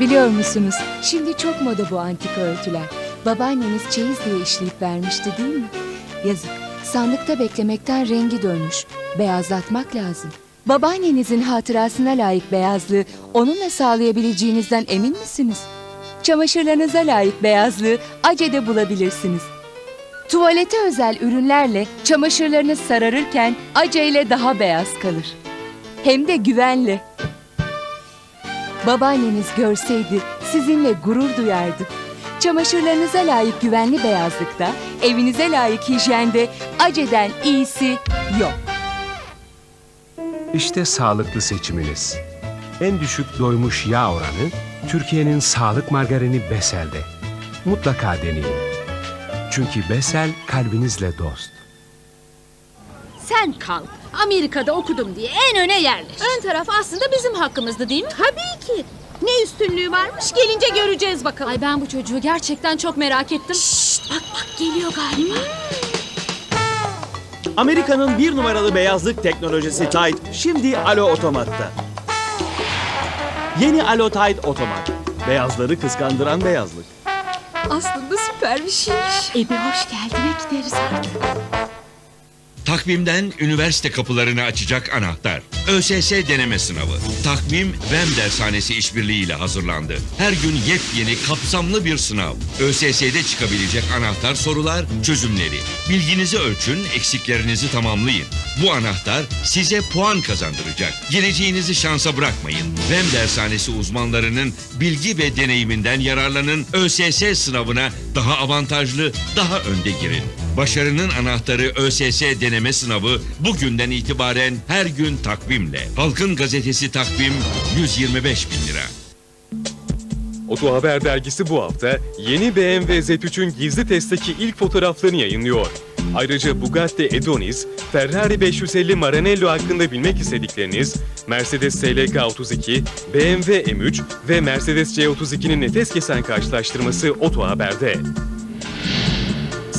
Biliyor musunuz? Şimdi çok moda bu antika örtüler. Babaanneniz çeyiz diye işleyip vermişti değil mi? Yazık. Sandıkta beklemekten rengi dönmüş. Beyazlatmak lazım. Babaannenizin hatırasına layık beyazlığı onunla sağlayabileceğinizden emin misiniz? Çamaşırlarınıza layık beyazlığı acede bulabilirsiniz. Tuvalete özel ürünlerle çamaşırlarınız sararırken aceyle daha beyaz kalır. Hem de güvenle. Babaanneniz görseydi sizinle gurur duyardı. Çamaşırlarınıza layık güvenli beyazlıkta, evinize layık hijyende aceden iyisi yok. İşte sağlıklı seçiminiz. En düşük doymuş yağ oranı Türkiye'nin sağlık margarini Besel'de. Mutlaka deneyin. Çünkü Besel kalbinizle dost. Sen kalk. Amerika'da okudum diye en öne yerleş. Ön taraf aslında bizim hakkımızdı değil mi? Tabii ki. Ne üstünlüğü varmış gelince göreceğiz bakalım. Ay ben bu çocuğu gerçekten çok merak ettim. Şşt, bak bak geliyor galiba. Amerika'nın bir numaralı beyazlık teknolojisi Tide şimdi Alo Otomat'ta. Yeni Alo Tide Otomat. Beyazları kıskandıran beyazlık. Aslında süper bir şeymiş. E bir hoş geldine gideriz artık. Takvimden üniversite kapılarını açacak anahtar. ÖSS deneme sınavı. Takvim VEM dershanesi işbirliğiyle hazırlandı. Her gün yepyeni kapsamlı bir sınav. ÖSS'de çıkabilecek anahtar sorular, çözümleri. Bilginizi ölçün, eksiklerinizi tamamlayın. Bu anahtar size puan kazandıracak. Geleceğinizi şansa bırakmayın. VEM dershanesi uzmanlarının bilgi ve deneyiminden yararlanın. ÖSS sınavına daha avantajlı, daha önde girin. Başarının anahtarı ÖSS deneme sınavı bugünden itibaren her gün takvimle. Halkın gazetesi takvim 125 bin lira. Oto Haber dergisi bu hafta yeni BMW Z3'ün gizli testteki ilk fotoğraflarını yayınlıyor. Ayrıca Bugatti Edonis, Ferrari 550 Maranello hakkında bilmek istedikleriniz, Mercedes SLK 32, BMW M3 ve Mercedes C32'nin nefes kesen karşılaştırması Oto Haber'de.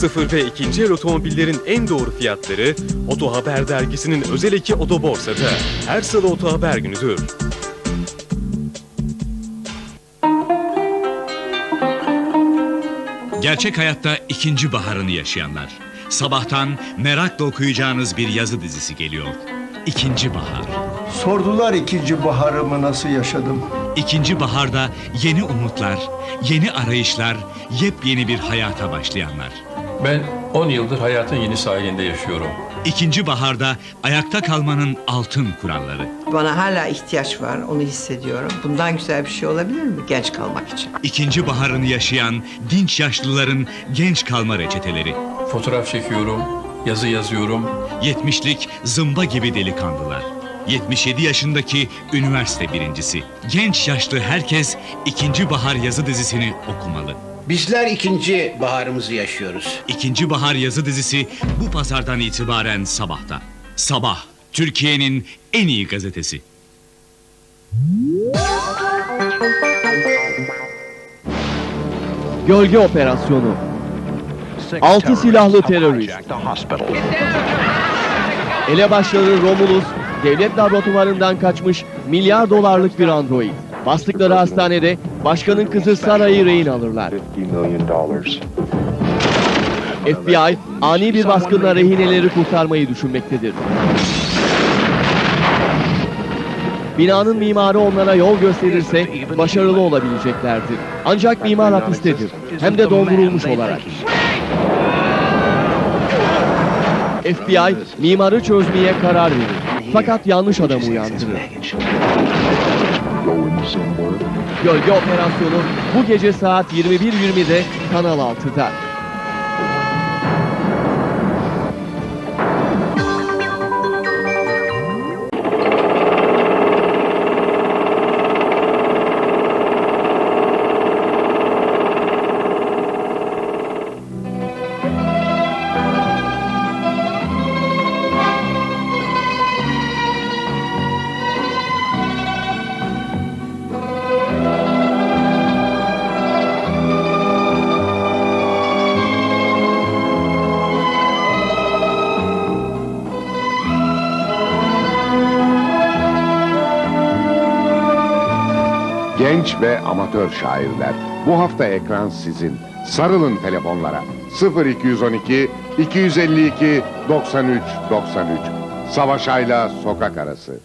Sıfır ve ikinci el otomobillerin en doğru fiyatları Oto Haber dergisinin özel eki Otoborsa'da. Her salı Oto Haber günüdür. Gerçek hayatta ikinci baharını yaşayanlar. Sabahtan merakla okuyacağınız bir yazı dizisi geliyor. İkinci bahar. Sordular ikinci baharımı nasıl yaşadım. İkinci baharda yeni umutlar, yeni arayışlar, yepyeni bir hayata başlayanlar. Ben 10 yıldır hayatın yeni sahilinde yaşıyorum. İkinci baharda ayakta kalmanın altın kuralları. Bana hala ihtiyaç var, onu hissediyorum. Bundan güzel bir şey olabilir mi genç kalmak için? İkinci baharını yaşayan dinç yaşlıların genç kalma reçeteleri. Fotoğraf çekiyorum, yazı yazıyorum. 70'lik zımba gibi delikanlılar. 77 yaşındaki üniversite birincisi. Genç yaşlı herkes ikinci bahar yazı dizisini okumalı. Bizler ikinci baharımızı yaşıyoruz. İkinci bahar yazı dizisi bu pazardan itibaren sabahta. Sabah, Türkiye'nin en iyi gazetesi. Gölge Operasyonu Altı silahlı terörist Elebaşları Romulus, devlet laboratuvarından kaçmış milyar dolarlık bir android. Bastıkları hastanede başkanın kızı Sarah'ı rehin alırlar. FBI ani bir baskınla rehineleri kurtarmayı düşünmektedir. Binanın mimarı onlara yol gösterirse başarılı olabileceklerdir. Ancak mimar hapistedir. Hem de dondurulmuş olarak. FBI mimarı çözmeye karar verir. Fakat yanlış adamı uyandırır. Gölge operasyonu bu gece saat 21.20'de Kanal 6'da. Genç ve amatör şairler. Bu hafta ekran sizin. Sarılın telefonlara. 0212 252 93 93. Savaş Ayla Sokak Arası.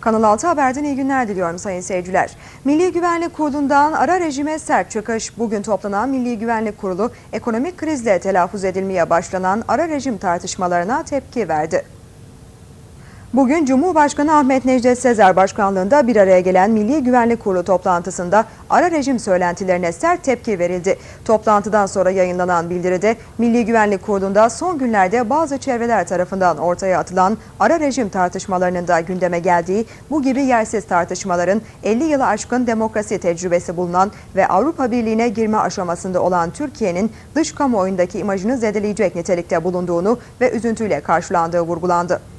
Kanal 6 Haber'den iyi günler diliyorum sayın seyirciler. Milli Güvenlik Kurulu'ndan ara rejime sert çıkış. Bugün toplanan Milli Güvenlik Kurulu ekonomik krizle telaffuz edilmeye başlanan ara rejim tartışmalarına tepki verdi. Bugün Cumhurbaşkanı Ahmet Necdet Sezer başkanlığında bir araya gelen Milli Güvenlik Kurulu toplantısında ara rejim söylentilerine sert tepki verildi. Toplantıdan sonra yayınlanan bildiride Milli Güvenlik Kurulu'nda son günlerde bazı çevreler tarafından ortaya atılan ara rejim tartışmalarının da gündeme geldiği bu gibi yersiz tartışmaların 50 yılı aşkın demokrasi tecrübesi bulunan ve Avrupa Birliği'ne girme aşamasında olan Türkiye'nin dış kamuoyundaki imajını zedeleyecek nitelikte bulunduğunu ve üzüntüyle karşılandığı vurgulandı.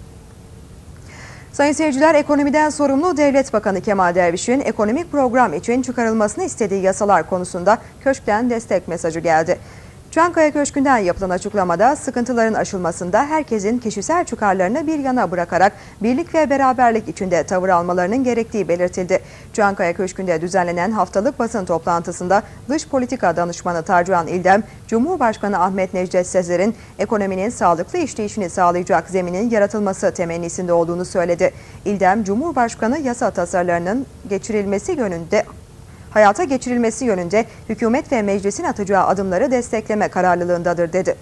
Sayın seyirciler, ekonomiden sorumlu Devlet Bakanı Kemal Derviş'in ekonomik program için çıkarılmasını istediği yasalar konusunda köşkten destek mesajı geldi. Çankaya Köşkü'nden yapılan açıklamada sıkıntıların aşılmasında herkesin kişisel çıkarlarını bir yana bırakarak birlik ve beraberlik içinde tavır almalarının gerektiği belirtildi. Çankaya Köşkü'nde düzenlenen haftalık basın toplantısında dış politika danışmanı Tarcan İldem, Cumhurbaşkanı Ahmet Necdet Sezer'in ekonominin sağlıklı işleyişini sağlayacak zeminin yaratılması temennisinde olduğunu söyledi. İldem, Cumhurbaşkanı yasa tasarılarının geçirilmesi yönünde hayata geçirilmesi yönünde hükümet ve meclisin atacağı adımları destekleme kararlılığındadır dedi.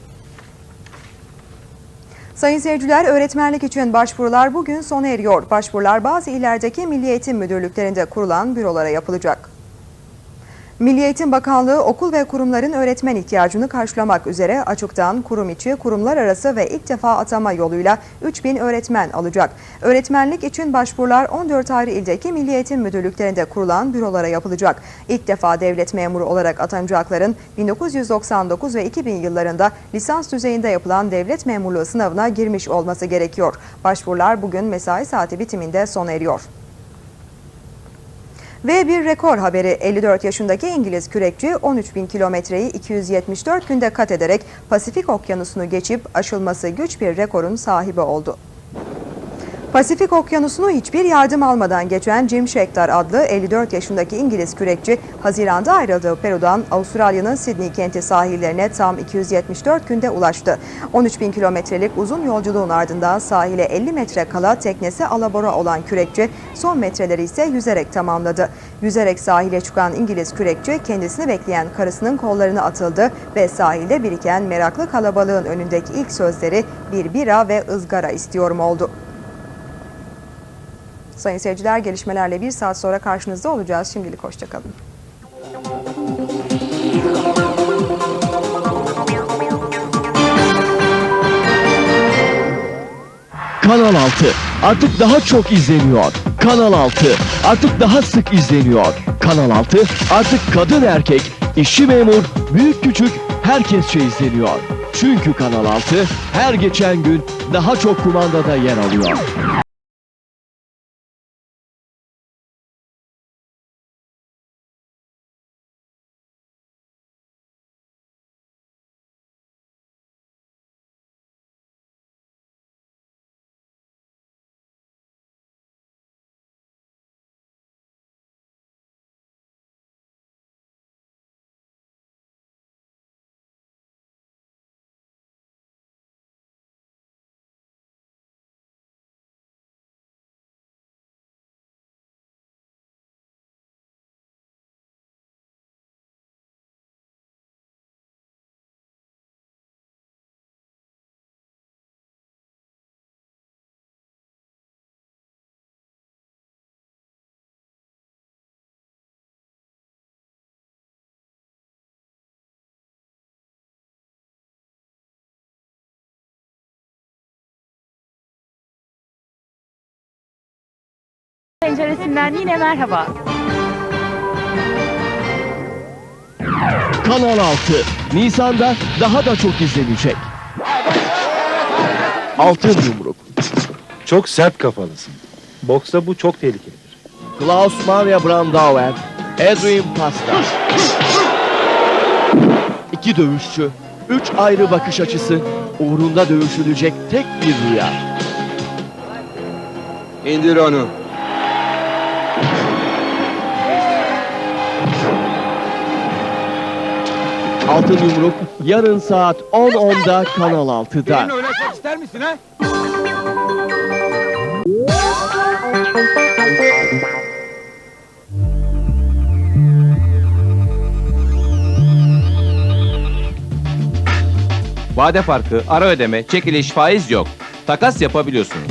Sayın seyirciler, öğretmenlik için başvurular bugün sona eriyor. Başvurular bazı illerdeki Milli Eğitim Müdürlüklerinde kurulan bürolara yapılacak. Milli Eğitim Bakanlığı okul ve kurumların öğretmen ihtiyacını karşılamak üzere açıktan kurum içi, kurumlar arası ve ilk defa atama yoluyla 3000 öğretmen alacak. Öğretmenlik için başvurular 14 ayrı ildeki Milli Eğitim Müdürlüklerinde kurulan bürolara yapılacak. İlk defa devlet memuru olarak atanacakların 1999 ve 2000 yıllarında lisans düzeyinde yapılan devlet memurluğu sınavına girmiş olması gerekiyor. Başvurular bugün mesai saati bitiminde sona eriyor. Ve bir rekor haberi 54 yaşındaki İngiliz kürekçi 13 bin kilometreyi 274 günde kat ederek Pasifik okyanusunu geçip aşılması güç bir rekorun sahibi oldu. Pasifik Okyanusu'nu hiçbir yardım almadan geçen Jim Scheckter adlı 54 yaşındaki İngiliz kürekçi, Haziran'da ayrıldığı Peru'dan Avustralya'nın Sydney kenti sahillerine tam 274 günde ulaştı. 13 bin kilometrelik uzun yolculuğun ardından sahile 50 metre kala teknesi alabora olan kürekçi son metreleri ise yüzerek tamamladı. Yüzerek sahile çıkan İngiliz kürekçi kendisini bekleyen karısının kollarına atıldı ve sahilde biriken meraklı kalabalığın önündeki ilk sözleri bir bira ve ızgara istiyorum oldu. Sayın seyirciler gelişmelerle bir saat sonra karşınızda olacağız. Şimdilik hoşçakalın. Kanal 6 artık daha çok izleniyor. Kanal 6 artık daha sık izleniyor. Kanal 6 artık kadın erkek, işçi memur, büyük küçük herkesçe izleniyor. Çünkü Kanal 6 her geçen gün daha çok kumandada yer alıyor. Penceresinden yine merhaba. Kanal 6 Nisan'da daha da çok izlenecek. Altın Yumruk Çok sert kafalısın. Boksta bu çok tehlikelidir. Klaus Maria Brandauer Edwin Pasta İki dövüşçü, üç ayrı bakış açısı, uğrunda dövüşülecek tek bir rüya. İndir onu. Altın Yumruk yarın saat 10.10'da Kanal 6'da. oynatmak ister misin ha? Vade farkı, ara ödeme, çekiliş, faiz yok. Takas yapabiliyorsunuz.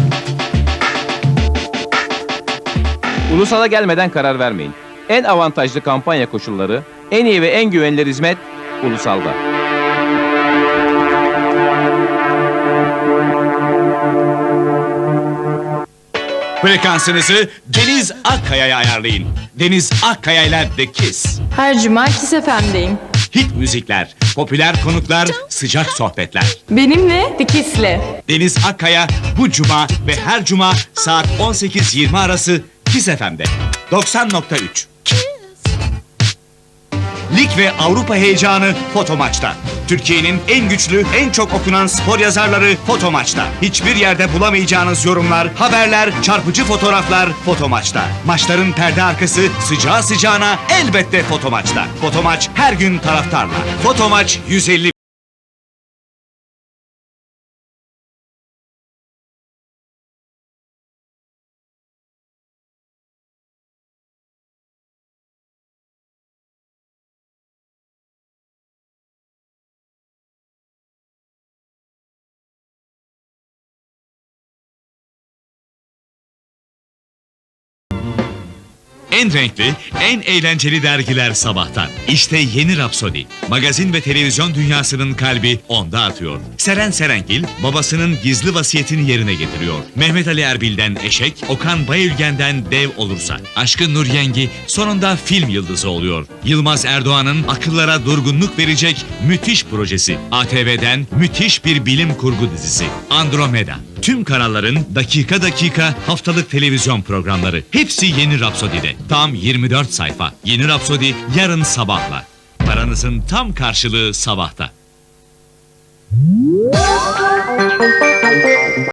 Ulusal'a gelmeden karar vermeyin. En avantajlı kampanya koşulları, en iyi ve en güvenilir hizmet Ulusal'da. Frekansınızı Deniz Akkaya'ya ayarlayın. Deniz Akkaya ile The Kiss. Her cuma Kiss FM'deyim. Hit müzikler, popüler konuklar, sıcak sohbetler. Benimle The Kiss'le. Deniz Akkaya bu cuma ve her cuma saat 18-20 arası Kiss FM'de. 90.3. Lig ve Avrupa heyecanı Foto Maç'ta. Türkiye'nin en güçlü, en çok okunan spor yazarları Foto Maç'ta. Hiçbir yerde bulamayacağınız yorumlar, haberler, çarpıcı fotoğraflar Foto Maç'ta. Maçların perde arkası sıcağı sıcağına elbette Foto Maç'ta. Foto Maç her gün taraftarla. Foto Maç 150En renkli, en eğlenceli dergiler sabahtan. İşte yeni Rhapsody. Magazin ve televizyon dünyasının kalbi onda atıyor. Seren Serengil babasının gizli vasiyetini yerine getiriyor. Mehmet Ali Erbil'den Eşek, Okan Bayülgen'den Dev olursa. Aşkın Nur Yengi sonunda film yıldızı oluyor. Yılmaz Erdoğan'ın akıllara durgunluk verecek müthiş projesi. ATV'den müthiş bir bilim kurgu dizisi. Andromeda. Tüm kanalların dakika dakika haftalık televizyon programları. Hepsi yeni Rhapsody'de. Tam 24 sayfa. Yeni Rhapsody yarın sabahla. Paranızın tam karşılığı sabahta.